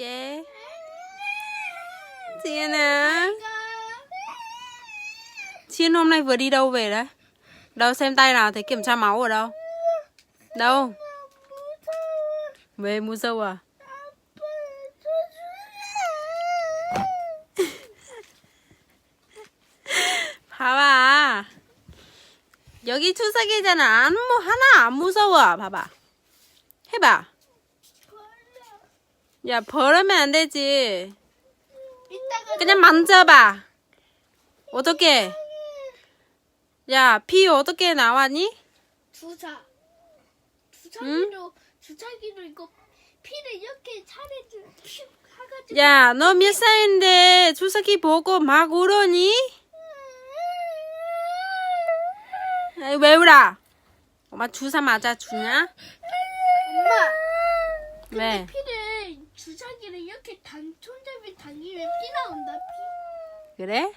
줄게. Chiên Chiên hôm nay vừa đi đâu về đấy? Đâu xem tay nào thấy kiểm tra máu ở đâu? Đâu? Về mua sâu à? 봐봐. 여기 추석이잖아. 안, 무, 하나 안 무서워. 봐봐. 해봐. 야, 벌으면 안 되지. 이따가 그냥 만져봐. 어떻게? 야, 피 어떻게 나왔니? 주사 주사기로 주사기로 이거 피를 이렇게 차례를 슉 해가지고 야, 너 몇 살인데 주사기 보고 막 울으니? 아이, 왜 울어? 엄마 주사 맞아 주냐? 엄마 왜? 피를 주사기를 이렇게 단 손잡이 당기면 피 나온다 피 그래?